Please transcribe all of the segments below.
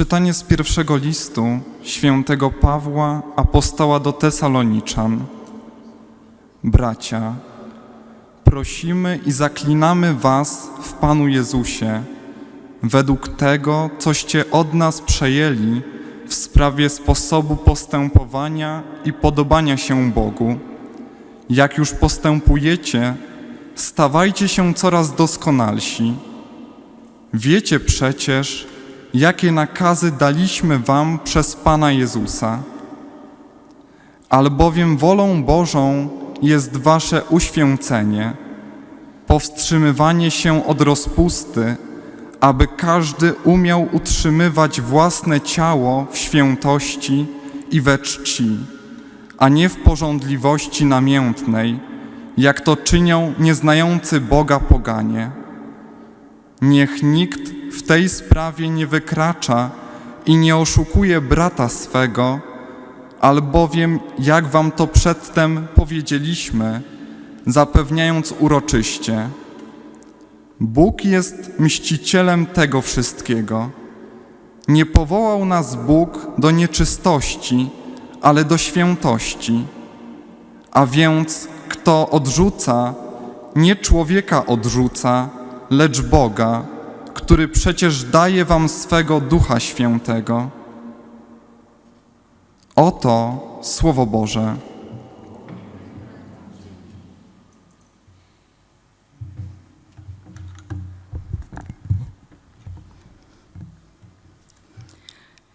Czytanie z pierwszego listu świętego Pawła, apostoła do Tesaloniczan. Bracia, prosimy i zaklinamy Was w Panu Jezusie, według tego, coście od nas przejęli w sprawie sposobu postępowania i podobania się Bogu. Jak już postępujecie, stawajcie się coraz doskonalsi. Wiecie przecież, jakie nakazy daliśmy Wam przez Pana Jezusa. Albowiem wolą Bożą jest Wasze uświęcenie, powstrzymywanie się od rozpusty, aby każdy umiał utrzymywać własne ciało w świętości i we czci, a nie w porządliwości namiętnej, jak to czynią nieznający Boga poganie. Niech nikt w tej sprawie nie wykracza i nie oszukuje brata swego, albowiem, jak wam to przedtem powiedzieliśmy, zapewniając uroczyście, Bóg jest mścicielem tego wszystkiego. Nie powołał nas Bóg do nieczystości, ale do świętości. A więc kto odrzuca, nie człowieka odrzuca, lecz Boga, który przecież daje wam swego Ducha Świętego. Oto Słowo Boże.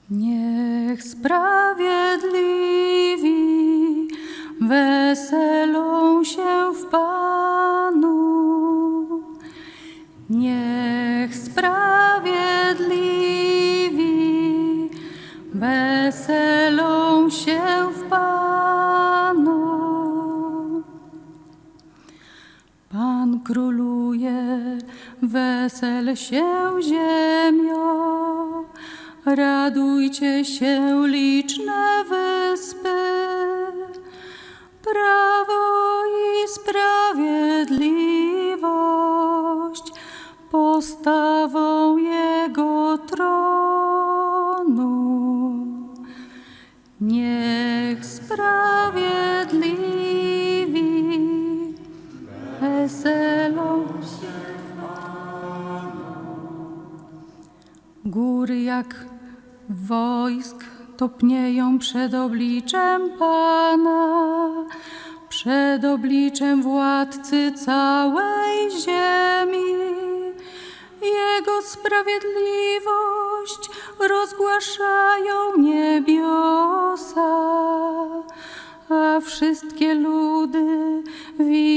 Niech sprawiedliwi weselą się wesel się ziemio, radujcie się liczne wyspy. Jak wojsk topnieją przed obliczem Pana, przed obliczem władcy całej ziemi. Jego sprawiedliwość rozgłaszają niebiosa, a wszystkie ludy widzą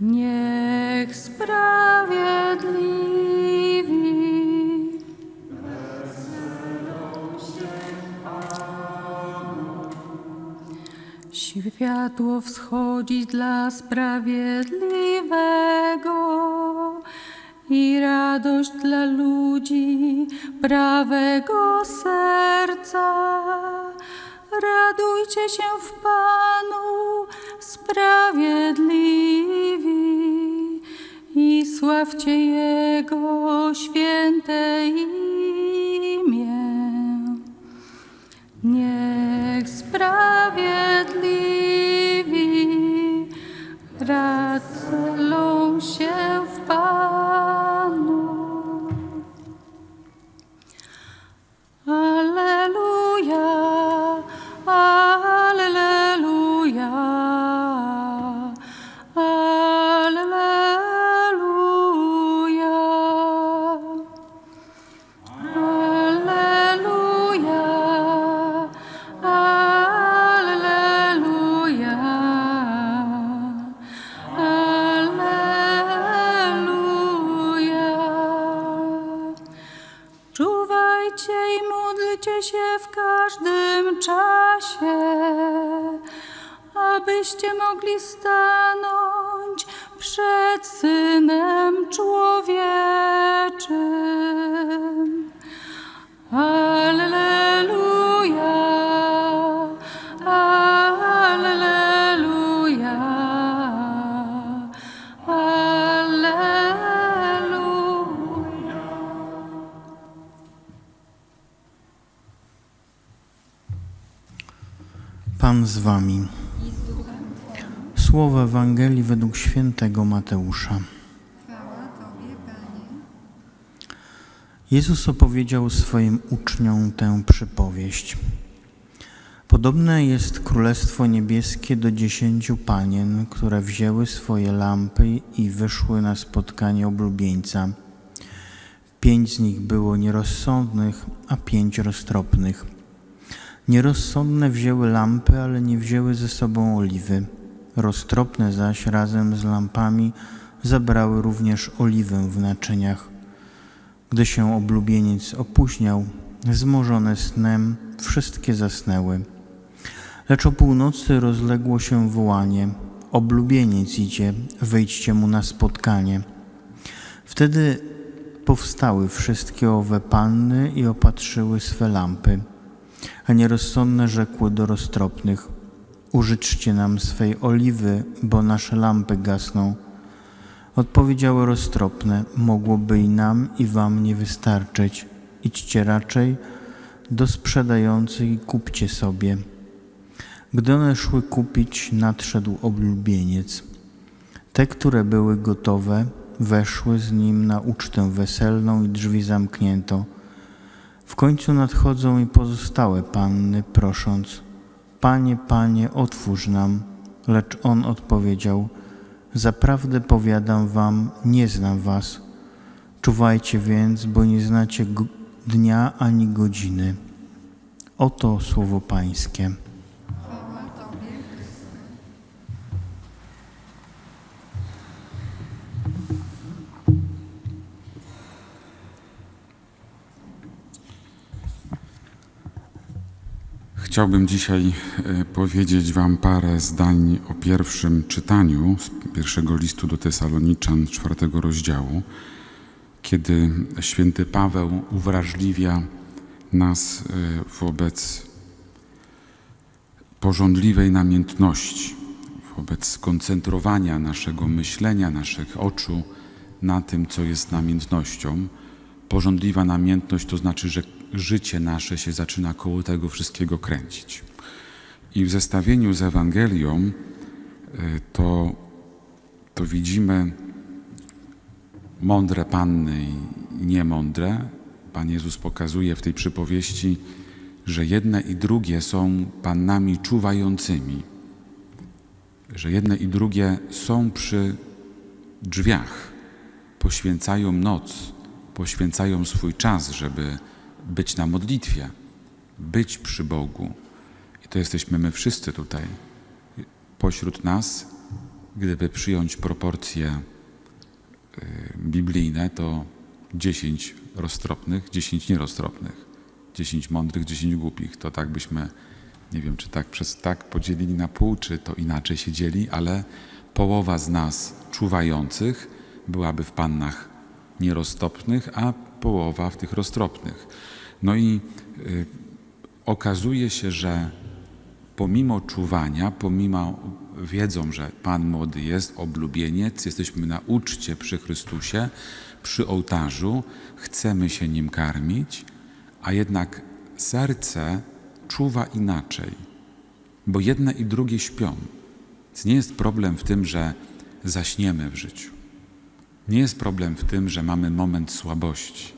Niech sprawiedliwi Światło wschodzi dla sprawiedliwego i radość dla ludzi prawego serca. Radujcie się w Panu, sprawiedliwi sławcie Jego święte imię. Modlcie się w każdym czasie, abyście mogli stanąć przed Synem Człowieczym. Pan z wami. Słowo Ewangelii według świętego Mateusza. Jezus opowiedział swoim uczniom tę przypowieść. Podobne jest Królestwo Niebieskie do dziesięciu panien, które wzięły swoje lampy i wyszły na spotkanie oblubieńca. Pięć z nich było nierozsądnych, a pięć roztropnych. Nierozsądne wzięły lampy, ale nie wzięły ze sobą oliwy. Roztropne zaś razem z lampami zabrały również oliwę w naczyniach. Gdy się oblubieniec opóźniał, zmorzone snem, wszystkie zasnęły. Lecz o północy rozległo się wołanie: Oblubieniec idzie, wyjdźcie mu na spotkanie. Wtedy powstały wszystkie owe panny i opatrzyły swe lampy. A nierozsądne rzekły do roztropnych: Użyczcie nam swej oliwy, bo nasze lampy gasną. Odpowiedziały roztropne: Mogłoby i nam, i wam nie wystarczyć. Idźcie raczej do sprzedających i kupcie sobie. Gdy one szły kupić, nadszedł oblubieniec. Te, które były gotowe, weszły z nim na ucztę weselną i drzwi zamknięto. W końcu nadchodzą i pozostałe panny, prosząc: Panie, panie, otwórz nam. Lecz on odpowiedział: Zaprawdę powiadam wam, nie znam was. Czuwajcie więc, bo nie znacie dnia ani godziny. Oto słowo Pańskie. Chciałbym dzisiaj e, powiedzieć Wam parę zdań o pierwszym czytaniu z pierwszego listu do Tesaloniczan, czwartego rozdziału, kiedy święty Paweł uwrażliwia nas e, wobec porządliwej namiętności, wobec skoncentrowania naszego myślenia, naszych oczu na tym, co jest namiętnością. Porządliwa namiętność to znaczy, że życie nasze się zaczyna koło tego wszystkiego kręcić. I w zestawieniu z Ewangelią y, to, to widzimy mądre panny i niemądre. Pan Jezus pokazuje w tej przypowieści, że jedne i drugie są pannami czuwającymi, że jedne i drugie są przy drzwiach, poświęcają noc, poświęcają swój czas, żeby być na modlitwie, być przy Bogu. I to jesteśmy my wszyscy tutaj. Pośród nas, gdyby przyjąć proporcje y, biblijne, to 10 roztropnych, 10 nieroztropnych, 10 mądrych, 10 głupich. To tak byśmy, nie wiem, czy tak przez tak podzielili na pół, czy to inaczej się dzieli, ale połowa z nas czuwających byłaby w pannach nieroztropnych, a połowa w tych roztropnych. No i y, okazuje się, że pomimo czuwania, pomimo wiedzą, że Pan młody jest, oblubieniec, jesteśmy na uczcie przy Chrystusie, przy ołtarzu, chcemy się nim karmić, a jednak serce czuwa inaczej, bo jedne i drugie śpią. Więc nie jest problem w tym, że zaśniemy w życiu. Nie jest problem w tym, że mamy moment słabości,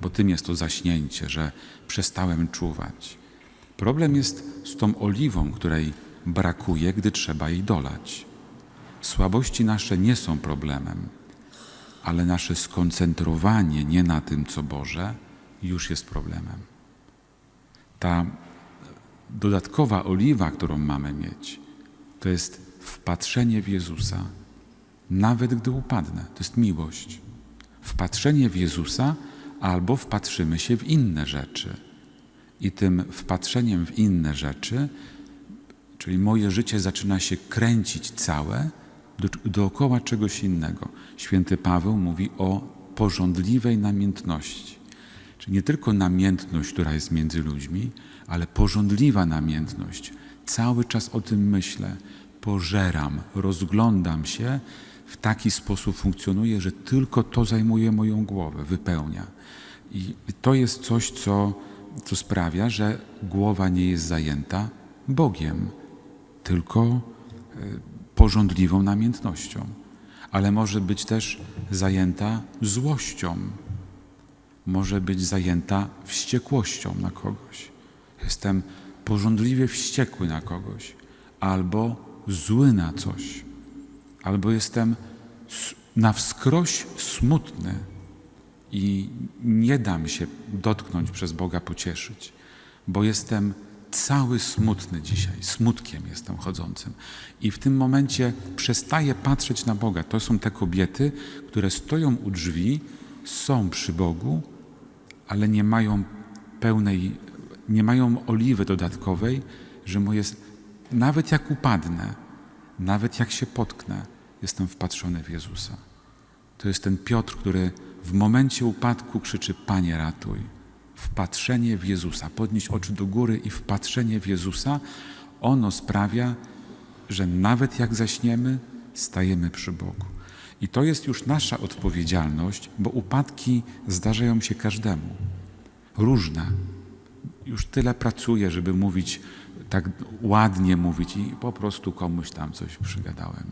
bo tym jest to zaśnięcie, że przestałem czuwać. Problem jest z tą oliwą, której brakuje, gdy trzeba jej dolać. Słabości nasze nie są problemem, ale nasze skoncentrowanie nie na tym, co Boże, już jest problemem. Ta dodatkowa oliwa, którą mamy mieć, to jest wpatrzenie w Jezusa, nawet gdy upadnę. To jest miłość. Wpatrzenie w Jezusa albo wpatrzymy się w inne rzeczy. I tym wpatrzeniem w inne rzeczy, czy Czyli moje życie zaczyna się kręcić całe do, dookoła czegoś innego. Święty Paweł mówi o porządliwej namiętności. Czyli nie tylko namiętność, która jest między ludźmi, ale porządliwa namiętność. Cały czas o tym myślę, pożeram, rozglądam się, w taki sposób funkcjonuję, że tylko to zajmuje moją głowę, wypełnia. I to jest coś, co, co sprawia, że głowa nie jest zajęta Bogiem, tylko e, porządliwą namiętnością. Ale może być też zajęta złością, może być zajęta wściekłością na kogoś. Jestem porządliwie wściekły na kogoś, albo zły na coś, albo jestem na wskroś smutny i nie dam się dotknąć przez Boga pocieszyć, bo jestem cały smutny dzisiaj, smutkiem jestem chodzącym. I w tym momencie przestaję patrzeć na Boga. To są te kobiety, które stoją u drzwi, są przy Bogu, ale nie mają pełnej, nie mają oliwy dodatkowej, że mu jest, nawet jak upadnę, nawet jak się potknę, jestem wpatrzony w Jezusa. To jest ten Piotr, który w momencie upadku krzyczy: Panie, ratuj. Wpatrzenie w Jezusa, podnieść oczy do góry i wpatrzenie w Jezusa, ono sprawia, że nawet jak zaśniemy, stajemy przy Bogu. I to jest już nasza odpowiedzialność, bo upadki zdarzają się każdemu. Różne. Już tyle pracuję, żeby mówić, tak ładnie mówić i po prostu komuś tam coś przygadałem.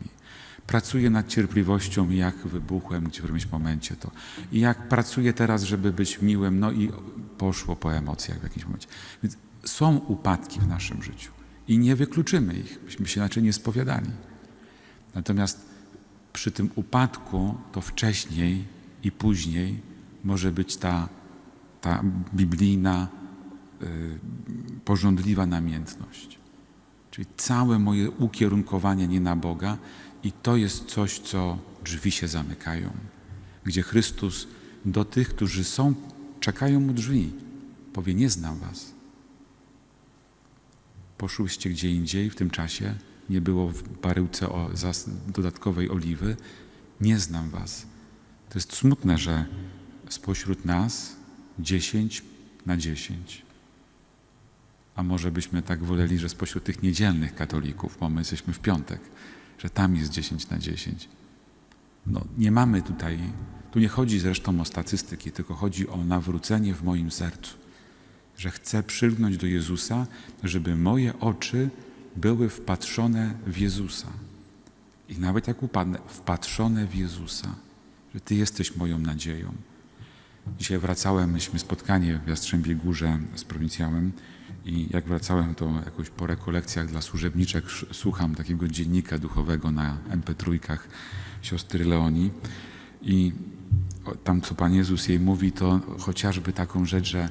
Pracuję nad cierpliwością jak wybuchłem w którymś momencie to. I jak pracuję teraz, żeby być miłym, no i poszło po emocjach w jakimś momencie. Więc są upadki w naszym życiu i nie wykluczymy ich, byśmy się inaczej nie spowiadali. Natomiast przy tym upadku to wcześniej i później może być ta, ta biblijna, y, porządliwa namiętność. Czyli całe moje ukierunkowanie nie na Boga i to jest coś, co drzwi się zamykają, gdzie Chrystus do tych, którzy są, czekają u drzwi, powie: Nie znam Was. Poszłyście gdzie indziej w tym czasie, nie było w baryłce o, dodatkowej oliwy, nie znam Was. To jest smutne, że spośród nas dziesięć na dziesięć. A może byśmy tak woleli, że spośród tych niedzielnych katolików, bo my jesteśmy w piątek, że tam jest 10 na 10. No, nie mamy tutaj, tu nie chodzi zresztą o statystyki, tylko chodzi o nawrócenie w moim sercu. Że chcę przylgnąć do Jezusa, żeby moje oczy były wpatrzone w Jezusa. I nawet jak upadnę, wpatrzone w Jezusa, że Ty jesteś moją nadzieją. Dzisiaj wracałem, mieliśmy spotkanie w Jastrzębiej Górze z prowincjałem i jak wracałem, to jakoś po rekolekcjach dla służebniczek słucham takiego dziennika duchowego na MP3 siostry Leonii i tam, co Pan Jezus jej mówi, to chociażby taką rzecz, że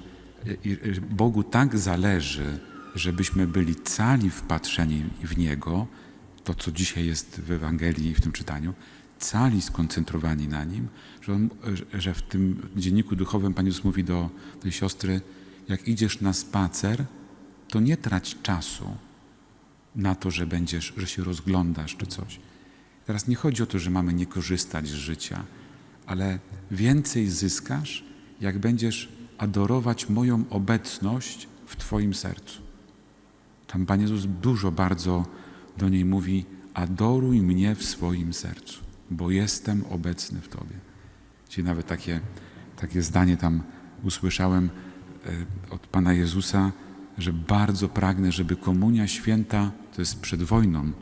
Bogu tak zależy, żebyśmy byli cali wpatrzeni w Niego, to co dzisiaj jest w Ewangelii w tym czytaniu, cali skoncentrowani na Nim, że, on, że w tym dzienniku duchowym Pan Jezus mówi do tej siostry, jak idziesz na spacer, to nie trać czasu na to, że będziesz, że się rozglądasz czy coś. Teraz nie chodzi o to, że mamy nie korzystać z życia, ale więcej zyskasz, jak będziesz adorować moją obecność w Twoim sercu. Tam Pan Jezus dużo bardzo do niej mówi: Adoruj mnie w swoim sercu, bo jestem obecny w Tobie. Dzisiaj nawet takie, takie zdanie tam usłyszałem e, od Pana Jezusa, że bardzo pragnę, żeby komunia święta, to jest przed wojną,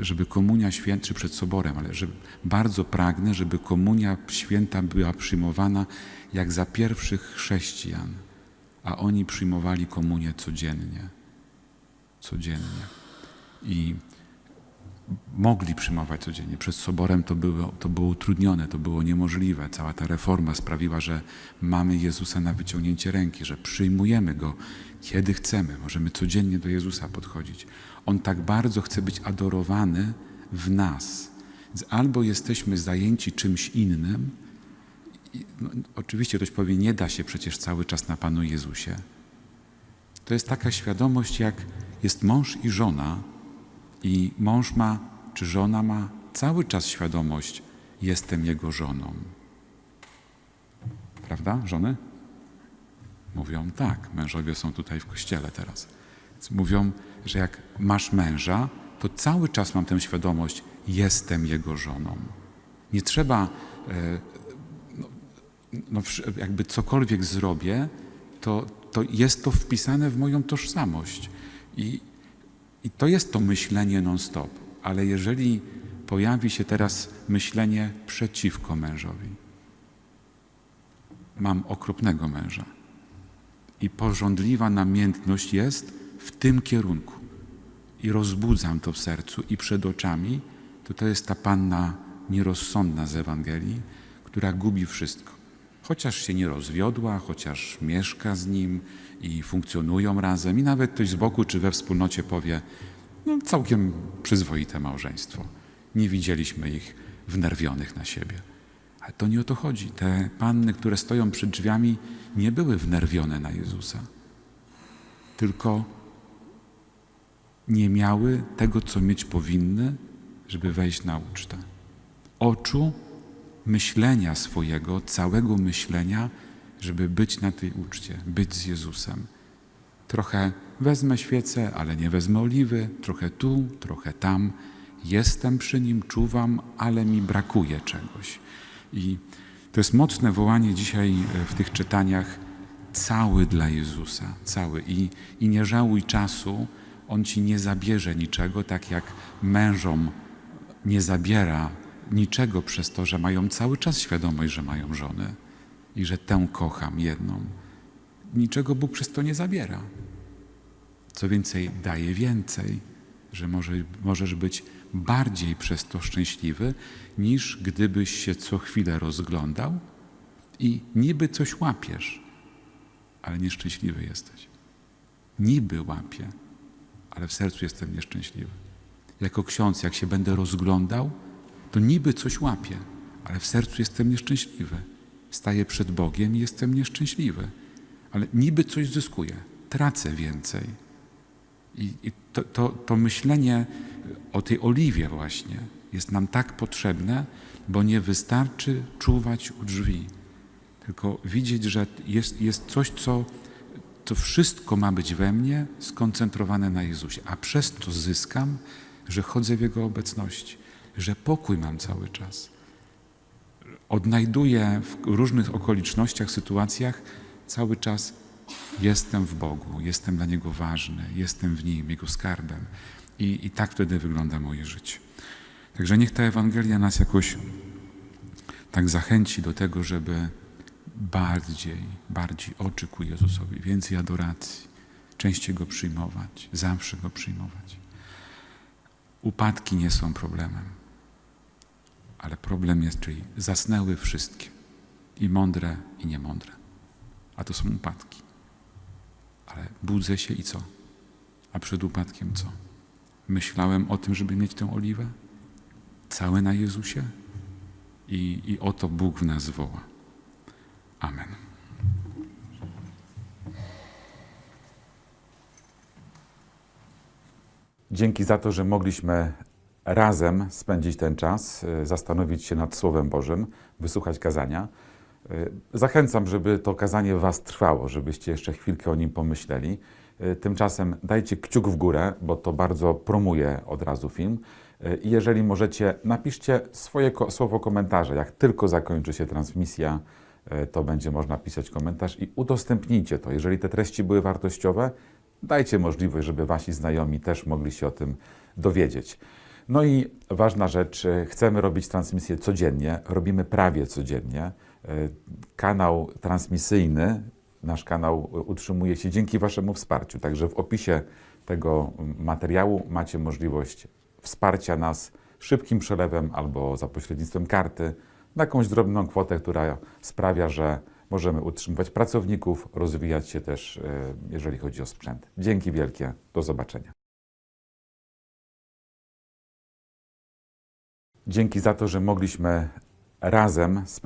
żeby komunia święta, czy przed soborem, ale że bardzo pragnę, żeby komunia święta była przyjmowana jak za pierwszych chrześcijan, a oni przyjmowali komunię codziennie. Codziennie. I mogli przyjmować codziennie. Przed soborem to było, to było utrudnione, to było niemożliwe. Cała ta reforma sprawiła, że mamy Jezusa na wyciągnięcie ręki, że przyjmujemy Go kiedy chcemy. Możemy codziennie do Jezusa podchodzić. On tak bardzo chce być adorowany w nas. Więc albo jesteśmy zajęci czymś innym, no, oczywiście ktoś powie, nie da się przecież cały czas na Panu Jezusie. To jest taka świadomość, jak jest mąż i żona, I mąż ma, czy żona ma cały czas świadomość, jestem jego żoną. Prawda, żony? Mówią tak, mężowie są tutaj w kościele teraz. Mówią, że jak masz męża, to cały czas mam tę świadomość, jestem jego żoną. Nie trzeba, e, no, no, jakby cokolwiek zrobię, to, to jest to wpisane w moją tożsamość. I, I to jest to myślenie non-stop. Ale jeżeli pojawi się teraz myślenie przeciwko mężowi, mam okropnego męża. I porządliwa namiętność jest w tym kierunku. I rozbudzam to w sercu i przed oczami, to to jest ta panna nierozsądna z Ewangelii, która gubi wszystko. Chociaż się nie rozwiodła, chociaż mieszka z nim i funkcjonują razem, i nawet ktoś z boku czy we wspólnocie powie, no całkiem przyzwoite małżeństwo. Nie widzieliśmy ich wnerwionych na siebie. Ale to nie o to chodzi. Te panny, które stoją przed drzwiami, nie były wnerwione na Jezusa, tylko nie miały tego, co mieć powinny, żeby wejść na ucztę. Oczu myślenia swojego, całego myślenia, żeby być na tej uczcie, być z Jezusem. Trochę wezmę świecę, ale nie wezmę oliwy, trochę tu, trochę tam. Jestem przy nim, czuwam, ale mi brakuje czegoś. I to jest mocne wołanie dzisiaj e, w tych czytaniach, cały dla Jezusa, cały. I, I nie żałuj czasu, On ci nie zabierze niczego, tak jak mężom nie zabiera niczego przez to, że mają cały czas świadomość, że mają żonę i że tę kocham jedną. Niczego Bóg przez to nie zabiera. Co więcej, daje więcej, że może, możesz być bardziej przez to szczęśliwy, niż gdybyś się co chwilę rozglądał i niby coś łapiesz, ale nieszczęśliwy jesteś. Niby łapię, ale w sercu jestem nieszczęśliwy. Jako ksiądz, jak się będę rozglądał, to niby coś łapię, ale w sercu jestem nieszczęśliwy. Staję przed Bogiem i jestem nieszczęśliwy, ale niby coś zyskuję, tracę więcej. I, i to, to, to myślenie o tej oliwie właśnie jest nam tak potrzebne, bo nie wystarczy czuwać u drzwi, tylko widzieć, że jest, jest coś, co to wszystko ma być we mnie skoncentrowane na Jezusie, a przez to zyskam, że chodzę w Jego obecności, że pokój mam cały czas. Odnajduję w różnych okolicznościach, sytuacjach cały czas jestem w Bogu, jestem dla Niego ważny, jestem w Nim, Jego skarbem. I, I tak wtedy wygląda moje życie. Także niech ta Ewangelia nas jakoś tak zachęci do tego, żeby bardziej, bardziej oczy ku Jezusowi, więcej adoracji, częściej Go przyjmować, zawsze Go przyjmować. Upadki nie są problemem, ale problem jest, czyli zasnęły wszystkie, i mądre, i niemądre. A to są upadki. Ale budzę się i co? A przed upadkiem co? Myślałem o tym, żeby mieć tę oliwę? Całe na Jezusie? I, I o to Bóg w nas woła. Amen. Dzięki za to, że mogliśmy razem spędzić ten czas, y, zastanowić się nad Słowem Bożym, wysłuchać kazania. Y, Zachęcam, żeby to kazanie w Was trwało, żebyście jeszcze chwilkę o nim pomyśleli. Y, Tymczasem dajcie kciuk w górę, bo to bardzo promuje od razu film. I jeżeli możecie, napiszcie swoje ko- słowo komentarza. Jak tylko zakończy się transmisja, to będzie można pisać komentarz i udostępnijcie to. Jeżeli te treści były wartościowe, dajcie możliwość, żeby Wasi znajomi też mogli się o tym dowiedzieć. No i ważna rzecz, y, chcemy robić transmisję codziennie, robimy prawie codziennie. Y, Kanał transmisyjny, nasz kanał y, utrzymuje się dzięki Waszemu wsparciu. Także w opisie tego materiału macie możliwość wsparcia nas szybkim przelewem albo za pośrednictwem karty na jakąś drobną kwotę, która sprawia, że możemy utrzymywać pracowników, rozwijać się też, jeżeli chodzi o sprzęt. Dzięki wielkie, do zobaczenia. Dzięki za to, że mogliśmy razem spędzić